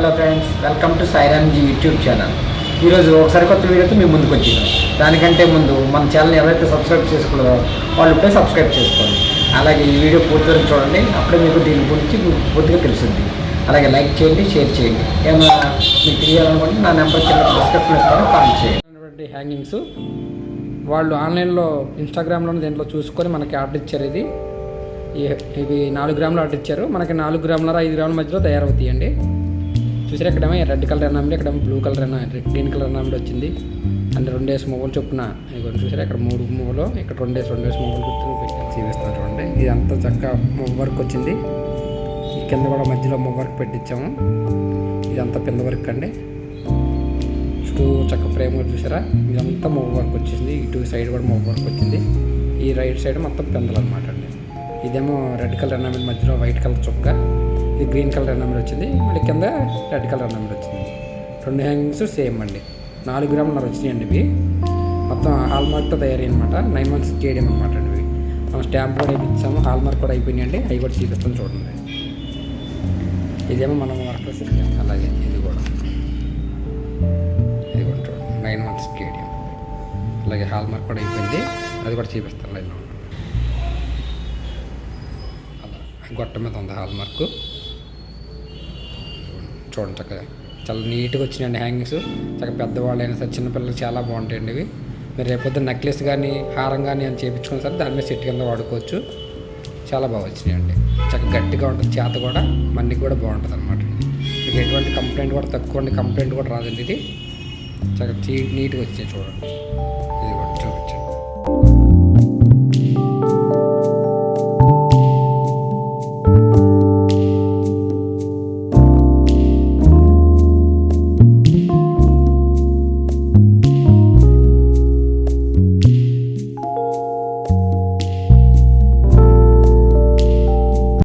Hello friends welcome to Sairamji YouTube channel. ఈరోజు ఒకసారి కొత్త వీడియోతో మేము ముందుకు వచ్చినాం దానికంటే ముందు మన ఛానల్ ఎవరైతే సబ్స్క్రైబ్ చేసుకున్నారో వాళ్ళు ఇప్పుడే సబ్స్క్రైబ్ చేసుకోండి. అలాగే ఈ వీడియో పూర్తి చూడండి. అప్పుడే మీకు దీని గురించి మీకు పూర్తిగా తెలుస్తుంది. అలాగే లైక్ చేయండి షేర్ చేయండి. ఏమైనా మీకు తెలియాలనుకుంటే నా నెంబర్ కింద డిస్క్రిప్షన్ ఇస్తాను కాల్ చేయండి. హ్యాంగింగ్స్ వాళ్ళు ఆన్లైన్లో ఇన్స్టాగ్రామ్లో దీంట్లో చూసుకొని మనకి ఆర్డర్ ఇచ్చారు ఇది. ఇవి నాలుగు గ్రాములు ఆర్డర్ ఇచ్చారు. మనకి నాలుగు గ్రాముల ఐదు గ్రాముల మధ్యలో తయారవుతాయండి. చూసారు? ఇక్కడేమో రెడ్ కలర్ ఎనామిడి ఇక్కడ బ్లూ కలర్ ఎనా గ్రీన్ కలర్ ఎనామిడి వచ్చింది. అంటే రెండేసి మొబైల్ చొప్పున. ఇదిగో చూసారా? ఇక్కడ మూడు మొబైలు ఇక్కడ రెండేసి రెండేసి మొబైల్ గుర్తులు పెట్టాను చూపిస్తాను చూడండి. ఇది అంతా చక్కగా మొబ్ వర్క్ వచ్చింది. ఈ కింద కూడా మధ్యలో మొబ్ వర్క్ పెట్టించాము. ఇదంతా కింద వర్క్ అండి. చుట్టూ చక్క ఫ్రేమ్ కూడా చూసారా? ఇదంతా మొబ్ వర్క్ వచ్చింది ఇటు సైడ్ కూడా మొబ్ వర్క్ వచ్చింది. ఈ రైట్ సైడ్ మొత్తం పెందలు అనమాట అండి. ఇదేమో రెడ్ కలర్ ఎనామిల్ మధ్యలో వైట్ కలర్ చొక్కా ఇది గ్రీన్ కలర్ నెంబర్ వచ్చింది. మళ్ళీ కింద రెడ్ కలర్ నెంబర్ వచ్చింది. రెండు హ్యాంగింగ్స్ సేమ్ అండి. నాలుగు గ్రాములు వచ్చినాయండి ఇవి. మొత్తం హాల్మార్క్తో మార్క్తో నైన్ మంత్స్ చేయడం అనమాట అండి ఇవి. మనం స్టాంప్ కూడా వేయించాము హాల్మార్క్ కూడా అయిపోయినాయండి. అవి కూడా చూపిస్తాం చూడండి. ఇదేమో మనం వర్క్ సిస్టమ్ అలాగే ఇది కూడా. ఇది కూడా చూడండి. నైన్ మంత్స్ స్టేడియం అలాగే హాల్మార్క్ కూడా అయిపోయింది. అది కూడా చూపిస్తాను లైన్లో. అలా గొట్ట మీద ఉంది హాల్మార్క్. చూడండి చక్కగా. చాలా నీట్గా వచ్చినాయండి హ్యాంగింగ్స్. చక్కగా పెద్దవాళ్ళు అయినా సరే చిన్నపిల్లలు చాలా బాగుంటాయండి ఇవి. మీరు రేపొద్దు నెక్లెస్ కానీ హారం కానీ అని చేయించుకుని సరే దాని మీద సెట్ కింద వాడుకోవచ్చు. చాలా బాగా వచ్చినాయండి. చక్కగా గట్టిగా ఉంటుంది. చేత కూడా మన్నికి కూడా బాగుంటుంది అనమాట మీకు ఎటువంటి కంప్లైంట్ కూడా తక్కువ కంప్లైంట్ కూడా రాదండి ఇది. చక్కగా నీట్గా వచ్చాయి చూడండి. ఇది కూడా.